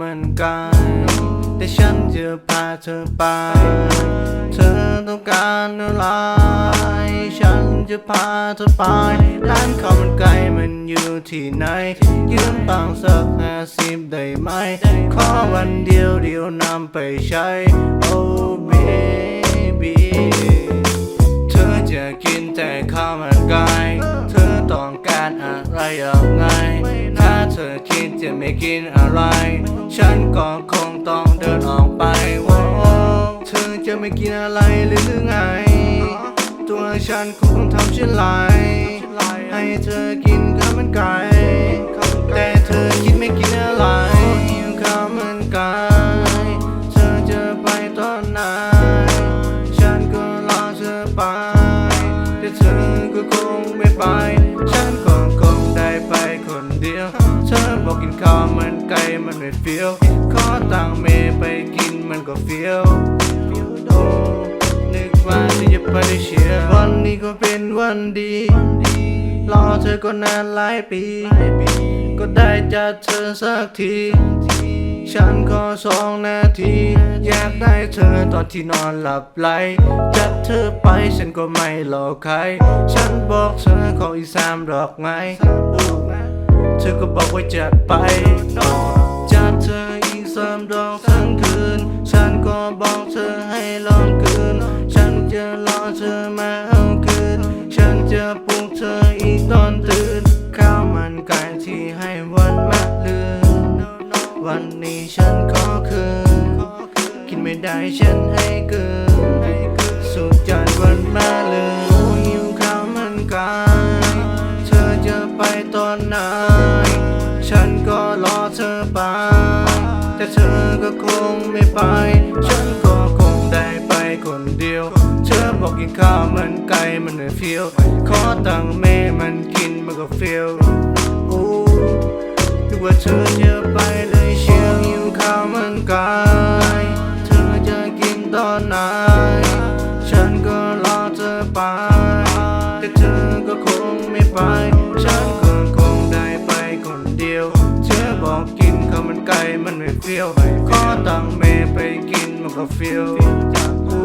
มันไกลแต่ฉันจะพาเธอไป เธอต้องการอะไร ฉันจะพาเธอไป ร้านข้าวมันไก่มันอยู่ที่ไหน ยืมตังค์สักห้าสิบได้ไหม ขอวันเดียวเดียวนำไปใช้ oh baby เธอจะกินแต่ข้าวมันไก่ เธอต้องการอะไรยังไงถ้าเธอคิด จะไม่กินอะไร ฉันก็คงต้องเดินออกไปว้าเธอจะไม่กินอะไรหรือไง ตัวฉันคงทำเช่นไรให้เธอกินข้าวมันไก่แต่เธอคิดไม่กินอะไรข้าวมันไก่เธอจะไปตอนไหนฉันก็รอเธอไปแต่เธอก็คง เฟี้ยวขอตังเมไปกินมันก็เฟี้ยวโอ้นึกว่าที่จะไปได้เชียร์วันนี้ก็เป็นวันดี รอเธอก็นานหลายปี ก็ได้จัดเธอสักที ฉันขอสองนาที อยากได้เธอตอนที่นอนหลับไหลจัดเธอไปฉันก็ไม่หลอกใคร ฉันบอกเธอขออีสามดอกไม้เธอก็บอกว่าจัดไป บอกเธอให้ลองคืน ฉันจะรอเธอมาเอาคืน ฉันจะปลุกเธออีกตอนตื่น ข้าวมันไก่ที่ให้วันมะลืน วันนี้ฉันขอคืน กินไม่ได้ฉันให้เกินสุดจัดวันมาเลยหิวข้าวมันไก่เธอจะไปตอนไหน ฉันก็รอเธอไป แต่เธอก็คงไม่ไป ฉันก็คงได้ไปคนเดียว เธอบอกกินข้าวมันไก่มันไม่เฟี้ยว ขอตังค์แม่มันกินมันก็เฟี้ยวโอ้นึกว่าเธอจะไปเลยเชียวหิวข้าวมันไก่เธอจะกินตอนไหน ฉันก็รอเธอไป แต่เธอก็คงไม่ไป ไกลมันไม่เฟี้ยวขอตังเมไปกินมันก็เฟี้ยวจากกู